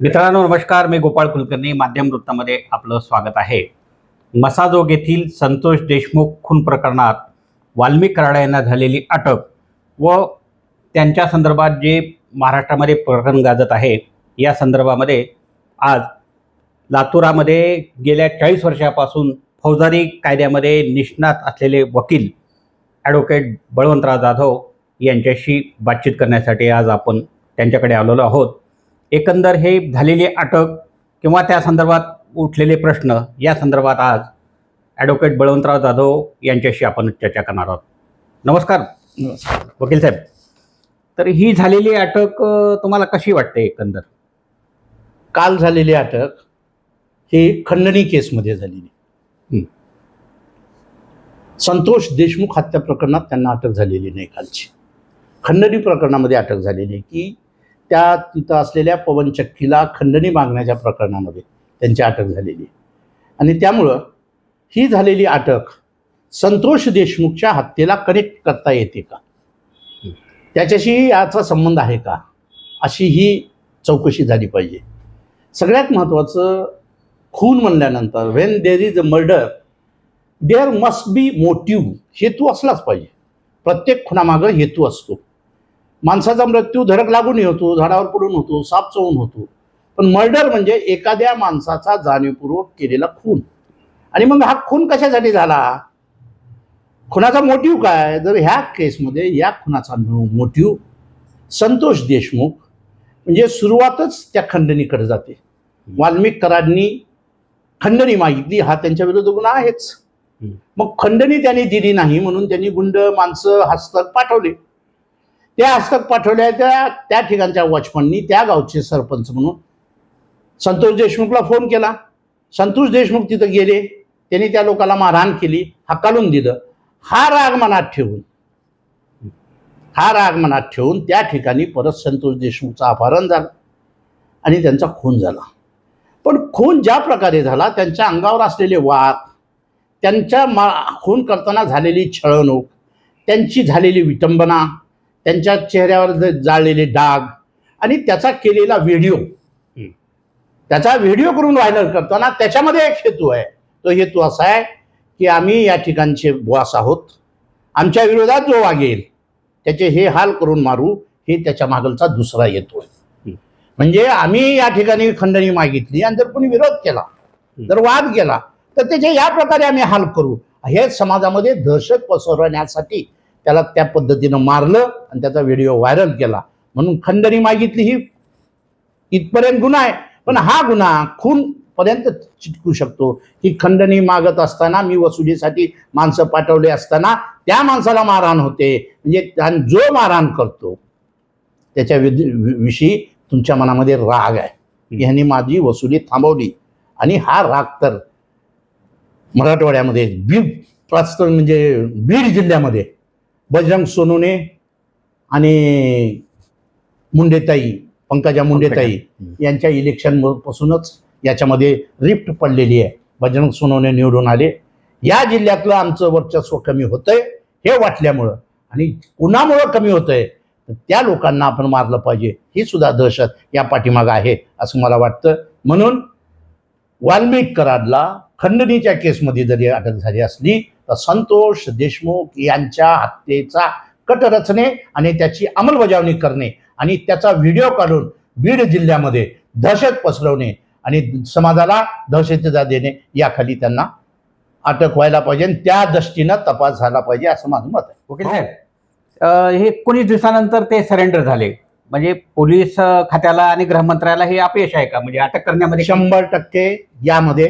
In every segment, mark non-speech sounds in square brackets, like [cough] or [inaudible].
मित्रांनो नमस्कार. मी गोपाळ कुलकर्णी. माध्यम वृत्तामध्ये आपलं स्वागत आहे. मसाजोग येथील संतोष देशमुख खून प्रकरणात वाल्मिक कराडे यांना झालेली अटक व त्यांच्या संदर्भात जे महाराष्ट्रामध्ये प्रकरण गाजत आहे या संदर्भामध्ये आज लातुरामध्ये गेल्या चाळीस वर्षापासून फौजदारी कायद्यामध्ये निष्णात असलेले वकील ॲडव्होकेट बळवंतराव जाधव यांच्याशी बातचीत करण्यासाठी आज आपण त्यांच्याकडे आलेलो आहोत. एकंदर हे झालेली अटक किंवा त्या संदर्भात उठलेले प्रश्न या संदर्भात आज ॲडव्होकेट बळवंतराव जाधव यांच्याशी आपण चर्चा करणार आहोत. नमस्कार. वकील साहेब तर ही झालेली अटक तुम्हाला कशी वाटते एकंदर? काल झालेली अटक ही खंडणी केसमध्ये झालेली. संतोष देशमुख हत्या प्रकरणात त्यांना अटक झालेली नाही कालची. खंडणी प्रकरणामध्ये अटक झालेली की त्या तिथं असलेल्या पवनचक्कीला खंडणी मागण्याच्या प्रकरणामध्ये त्यांची अटक झालेली आणि त्यामुळं ही झालेली अटक संतोष देशमुखच्या हत्येला कनेक्ट करता येते का? त्याच्याशी याचा संबंध आहे का? अशी ही चौकशी झाली पाहिजे. सगळ्यात महत्त्वाचं खून म्हणल्यानंतर when there is a murder there must be motive हेतू असलाच पाहिजे. प्रत्येक खुनामागं हेतू असतो. माणसाचा मृत्यू धडक लागूनही होतो झाडावर पडून होतो साप चवून होतो. पण मर्डर म्हणजे एखाद्या माणसाचा जाणीवपूर्वक केलेला खून. आणि मग हा खून कशासाठी झाला? खुनाचा मोटिव्ह काय? जर ह्या केसमध्ये या खुनाचा मोटिव्ह संतोष देशमुख. म्हणजे सुरुवातच त्या खंडणीकडे जाते. वाल्मिक कराडनी खंडणी मागितली. हा त्यांच्या विरुद्ध गुन्हा आहेच. मग खंडणी त्यांनी दिली नाही म्हणून त्यांनी गुंड माणसं हस्तक पाठवले. त्या हस्तक पाठवल्या त्या त्या ठिकाणच्या वॉचमननी त्या गावचे सरपंच म्हणून. संतोष देशमुखला फोन केला. संतोष देशमुख तिथं गेले. त्यांनी त्या लोकाला मारहाण केली. हकालून दिलं. हा राग मनात ठेवून हा राग मनात ठेवून त्या ठिकाणी परत संतोष देशमुखचं अपहरण झालं आणि त्यांचा खून झाला. पण खून ज्या प्रकारे झाला त्यांच्या अंगावर असलेले वाघ त्यांच्या मा खून करताना झालेली छळवणूक त्यांची झालेली विटंबना त्यांच्या चेहऱ्यावर जाळलेले डाग आणि त्याचा केलेला व्हिडिओ त्याचा व्हिडिओ करून व्हायरल करताना त्याच्यामध्ये एक हेतू आहे. तो हेतू असा आहे की आम्ही या ठिकाणचे बॉस आहोत. आमच्या विरोधात जो वागेल त्याचे हे हाल करून मारू हे त्याच्या मागलचा दुसरा हेतू आहे. म्हणजे आम्ही या ठिकाणी खंडणी मागितली आणि जर कोणी विरोध केला जर वाद केला तर त्याचे या प्रकारे आम्ही हाल करू. हे समाजामध्ये दहशत पसरवण्यासाठी त्याला त्या पद्धतीनं मारलं आणि त्याचा व्हिडिओ व्हायरल केला. म्हणून खंडणी मागितली ही. इथपर्यंत गुन्हा आहे. पण हा गुन्हा खून पर्यंत चिटकू शकतो. की खंडणी मागत असताना मी वसुलीसाठी माणसं पाठवले असताना त्या माणसाला मारहाण होते. म्हणजे त्या- जो मारहाण करतो त्याच्या वि- विषयी तुमच्या मनामध्ये राग आहे. ह्यांनी माझी वसुली थांबवली. आणि हा राग तर मराठवाड्यामध्ये बीड प्रस्त म्हणजे बीड जिल्ह्यामध्ये बजरंग सोनूने आणि मुंडेताई पंकजा मुंडेताई. यांच्या इलेक्शन पासूनच याच्यामध्ये रिफ्ट पडलेली आहे. बजरंग सोनवणे निवडून आले. या जिल्ह्यातलं आमचं वर्चस्व कमी होतंय हे वाटल्यामुळं. आणि कुणामुळं कमी होतंय. तर त्या लोकांना आपण मारलं पाहिजे. ही सुद्धा दहशत या पाठीमागं आहे असं मला वाटतं. म्हणून वाल्मिक कराडला खंडणीच्या केसमध्ये जरी अटक झाली असली तर संतोष देशमुख यांच्या हत्येचा कट रचणे आणि त्याची अंमलबजावणी करणे आणि त्याचा व्हिडिओ काढून बीड जिल्ह्यामध्ये दहशत पसरवणे आणि समाजाला दहशतीचा देणे याखाली त्यांना अटक व्हायला पाहिजे आणि त्या दृष्टीनं तपास झाला पाहिजे असं माझं मत आहे. वकील साहेब हे एकोणीस दिवसानंतर ते सरेंडर झाले. म्हणजे पोलीस खात्याला आणि गृहमंत्र्याला हे अपयश आहे का? म्हणजे अटक करण्यामध्ये शंभर टक्के यामध्ये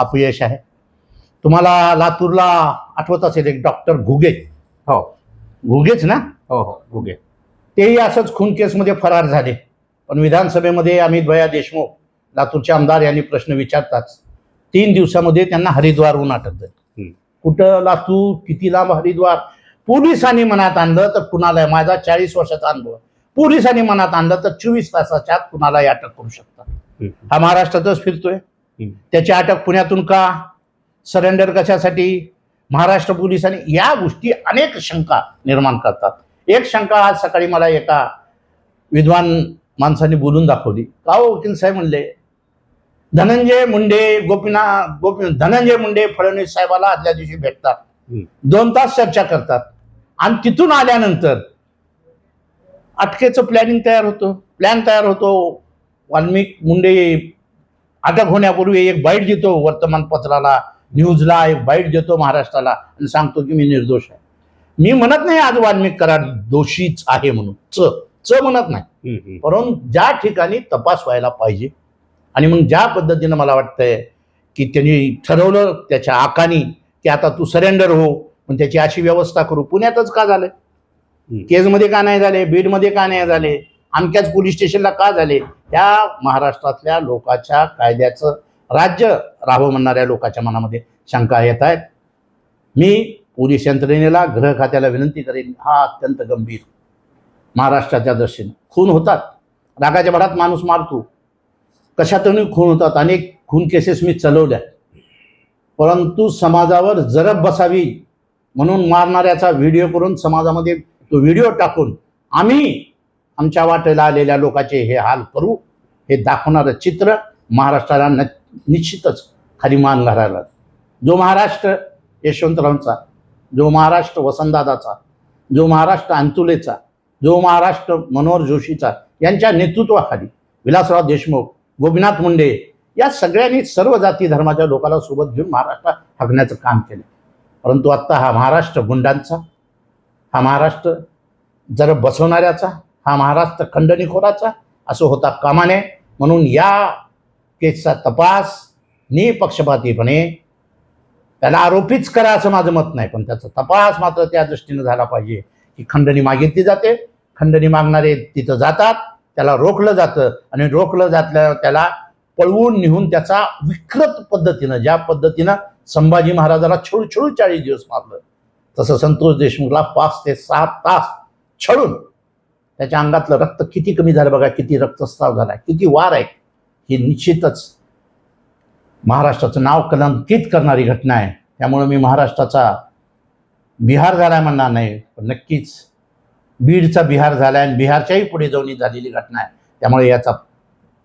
अपयश आहे. तुम्हाला लातूरला आठवत असेल एक डॉक्टर घुगे. हो. घुगेच ना? हो हो गुगे तेही असंच खून केसमध्ये फरार झाले. पण विधानसभेमध्ये अमित भया देशमुख लातूरचे आमदार यांनी प्रश्न विचारताच. तीन दिवसामध्ये त्यांना हरिद्वारहून अटक झाली. हम्म. कुठं लातूर? किती लांब हरिद्वार? पोलिसांनी मनात आणलं तर कुणाला? माझा चाळीस वर्षाचा अनुभव. पोलिसांनी मनात आणलं तर चोवीस तासाच्या आत कुणालाही अटक करू शकतात. हा महाराष्ट्रातच फिरतोय. त्याची अटक पुण्यातून का? सरेंडर कशासाठी? महाराष्ट्र पोलिसांनी या गोष्टी अनेक शंका निर्माण करतात. एक शंका आज सकाळी मला एका विद्वान माणसांनी बोलून दाखवली. का हो वकील साहेब म्हणले? धनंजय मुंडे गोपीनाथ गोपी धनंजय मुंडे फडणवीस साहेबाला आदल्या दिवशी भेटतात. दोन तास चर्चा करतात. आणि तिथून आल्यानंतर अटकेचं प्लॅनिंग तयार होतं. प्लॅन तयार होतो. वाल्मिक मुंडे अटक होण्यापूर्वी एक बाईट देतो वर्तमानपत्राला न्यूजला एक बाईट देतो महाराष्ट्राला आणि सांगतो की मी निर्दोष आहे. मी म्हणत नाही आज वाल्मिक कराड दोषीच आहे म्हणून. च च म्हणत नाही. परंतु ज्या ठिकाणी तपास व्हायला पाहिजे आणि मग ज्या पद्धतीनं मला वाटतंय की त्यांनी ठरवलं त्याच्या आकानी की आता तू सरेंडर हो पण त्याची अशी व्यवस्था करू. पुण्यातच का झालं. केजमध्ये का नाही झाले? बीडमध्ये का नाही झाले? आणख्याच पोलीस स्टेशनला का झाले? त्या महाराष्ट्रातल्या लोकांच्या कायद्याचं राज्य राहावं म्हणणाऱ्या लोकांच्या मनामध्ये शंका येत आहेत. मी पोलीस यंत्रणेला गृह खात्याला विनंती करेन. हा अत्यंत गंभीर महाराष्ट्राच्या दृष्टीनं. खून होतात. रागाच्या भरात माणूस मारतो. कशातून खून होतात. अनेक खून केसेस मी चलवल्या परंतु समाजावर जरब बसावी म्हणून मारणाऱ्याचा व्हिडिओ करून समाजामध्ये तो व्हिडिओ टाकून आम्ही आमच्या वाटेला आलेल्या लोकांचे हे हाल करू हे दाखवणारं चित्र महाराष्ट्राला न निश्चितच खाली मान घालायला. जो महाराष्ट्र यशवंतरावांचा जो महाराष्ट्र वसंतदादाचा जो महाराष्ट्र अंतुलेचा जो महाराष्ट्र मनोहर जोशीचा यांच्या नेतृत्वाखाली विलासराव देशमुख गोपीनाथ मुंडे या सगळ्यांनी सर्व जाती धर्माच्या लोकांना सोबत घेऊन महाराष्ट्र हाकण्याचं काम केलं. परंतु आत्ता हा महाराष्ट्र गुंडांचा हा महाराष्ट्र जर बसवणाऱ्याचा हा महाराष्ट्र खंडणीखोराचा असं होता कामा नये म्हणून या केसचा तपास निपक्षपातीपणे त्याला आरोपीच करा असं माझं मत नाही पण त्याचा तपास मात्र त्या दृष्टीनं झाला पाहिजे की खंडणी मागितली जाते. खंडणी मागणारे तिथं जातात त्याला रोखलं जातं आणि रोखलं जातल्यावर त्याला पळवून निघून त्याचा विकृत पद्धतीनं ज्या पद्धतीनं संभाजी महाराजाला छळू छळू चाळीस दिवस मारलं. तसं संतोष देशमुखला पाच ते सात तास छळून त्याच्या अंगातलं रक्त किती कमी झालं बघा किती रक्तस्राव झाला किती वार आहे. ही निश्चितच महाराष्ट्राचं नाव कलंकित करणारी घटना आहे. त्यामुळे मी महाराष्ट्राचा बिहार झालाय म्हणणार नाही पण नक्कीच बीडचा बिहार झालाय आणि बिहारच्याही पुढे जाऊन झालेली घटना आहे. त्यामुळे याचा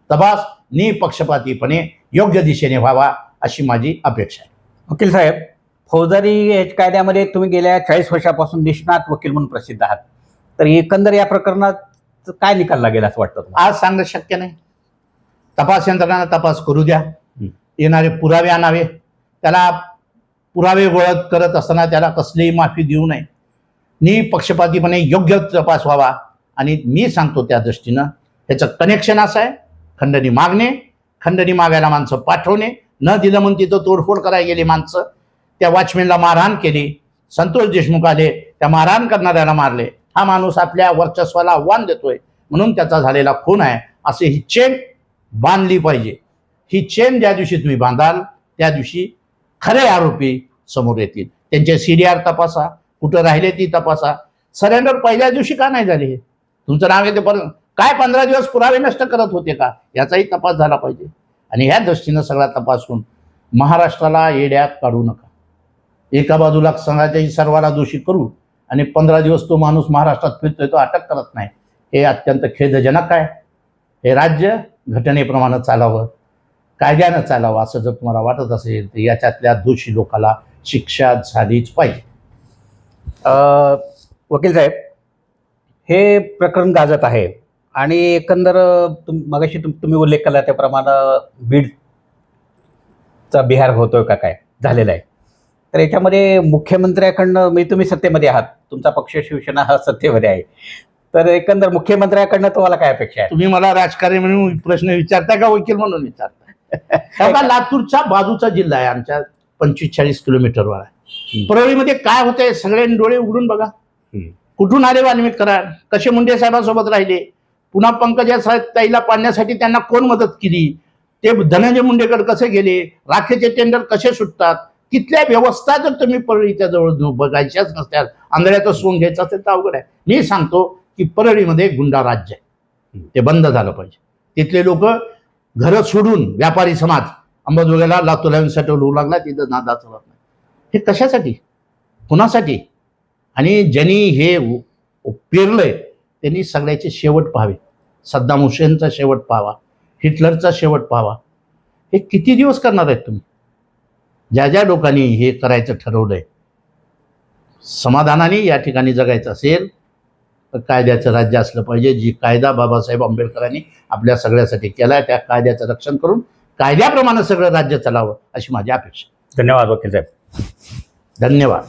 तपास निपक्षपातीपणे योग्य दिशेने व्हावा अशी माझी अपेक्षा आहे. वकील साहेब फौजदारी कायद्यामध्ये तुम्ही गेल्या चाळीस वर्षापासून निष्णात वकील म्हणून प्रसिद्ध आहात. तर एकंदर या प्रकरणात काय निकाल लागेल असं वाटतं तुम्हाला? आज सांगणं शक्य नाही. तपास यंत्रणा तपास करू द्या. येणारे पुरावे आणावे. त्याला पुरावे गोळा करत असताना त्याला कसलीही माफी देऊ नये. निपक्षपातीपणे योग्य तपास व्हावा आणि मी सांगतो त्या दृष्टीनं. ह्याचं कनेक्शन असं आहे. खंडणी मागणे खंडणी मागायला माणसं पाठवणे न दिलं म्हणून तिथं तोडफोड करायला गेली माणसं. त्या वॉचमॅनला मारहाण केली. संतोष देशमुख आले त्या मारहाण करणाऱ्याला मारले. हा माणूस आपल्या वर्चस्वाला आव्हान देतोय. म्हणून त्याचा झालेला खून आहे. असे ही चेन बांधली पाहिजे. ही चेन ज्या दिवशी तुम्ही बांधाल त्या दिवशी खरे आरोपी समोर येतील. त्यांचे सी डी आर तपासा. कुठं राहिले ती तपासा. सरेंडर पहिल्या दिवशी का नाही झाले तुमचं नाव येते पर काय पंधरा दिवस पुरावे नष्ट करत होते का? याचाही तपास झाला पाहिजे. आणि ह्या दृष्टीनं सगळा तपासून महाराष्ट्राला येड्यात काढू नका. एका बाजूला संघाच्याही सर्वाला दोषी करू. आणि पंधरा दिवस तो माणूस महाराष्ट्रात फिरतोय तो अटक करत नाही. हे अत्यंत खेदजनक आहे. हे राज्य घटनेप्रमाणे चालावं कायद्यानं चालावं असं जर तुम्हाला वाटत असेल तर याच्यातल्या दोषी लोकाला शिक्षा झालीच पाहिजे. वकील साहेब हे प्रकरण गाजत आहे आणि एकंदर तुम मगाशी तुम तुम्ही उल्लेख केला त्याप्रमाणे बीडचा बिहार होतोय का काय? झालेला आहे. तर याच्यामध्ये मुख्यमंत्र्याकडनं म्हणजे तुम्ही सत्तेमध्ये आहात. तुमचा पक्ष शिवसेना हा सत्तेमध्ये आहे. तर एकंदर मुख्यमंत्र्याकडनं तुम्हाला काय अपेक्षा आहे? तुम्ही मला राजकारणी म्हणून प्रश्न विचारताय का वकील म्हणून विचारताय? [laughs] आता लातूरच्या बाजूचा जिल्हा आहे आमच्या पंचवीस चाळीस किलोमीटरवर आहे. परळीमध्ये काय होतंय सगळे डोळे उघडून बघा. कुठून आले वाल्मिक कराड कसे मुंडे साहेबांसोबत राहिले? पुन्हा पंकजा साहेब ताईला पाडण्यासाठी त्यांना कोण मदत केली? ते धनंजय मुंडेकडे कसे गेले? राखेचे टेंडर कसे सुटतात? तिथल्या व्यवस्था जर तुम्ही परळीच्या जवळ बघायच्याच नसत्यात आंधळ्याचं सोंग घ्यायचं असेल तर अवघड आहे. मी सांगतो की परळीमध्ये गुंडा राज्य आहे. ते बंद झालं पाहिजे. तिथले लोक घरं सोडून व्यापारी समाज अंबाजोगाईला लातूरला येऊन सेटल होऊ लागला तिथं नादा चालत नाही. हे कशासाठी? कुणासाठी? आणि ज्यांनी हे पेरलंय त्यांनी सगळ्याचे शेवट पाहावे. सद्दाम हुसेनचा शेवट पाहावा हिटलरचा शेवट पाहावा. हे किती दिवस करणार आहेत तुम्ही? ज्या ज्या लोकांनी हे करायचं ठरवलंय समाधानाने या ठिकाणी जगायचं असेल तर कायद्याचं राज्य असलं पाहिजे जी कायदा बाबासाहेब आंबेडकरांनी आपल्या सगळ्यासाठी केला त्या कायद्याचं रक्षण करून कायद्याप्रमाणे सगळं राज्य चालावं अशी माझी अपेक्षा. धन्यवाद वकील साहेब. धन्यवाद.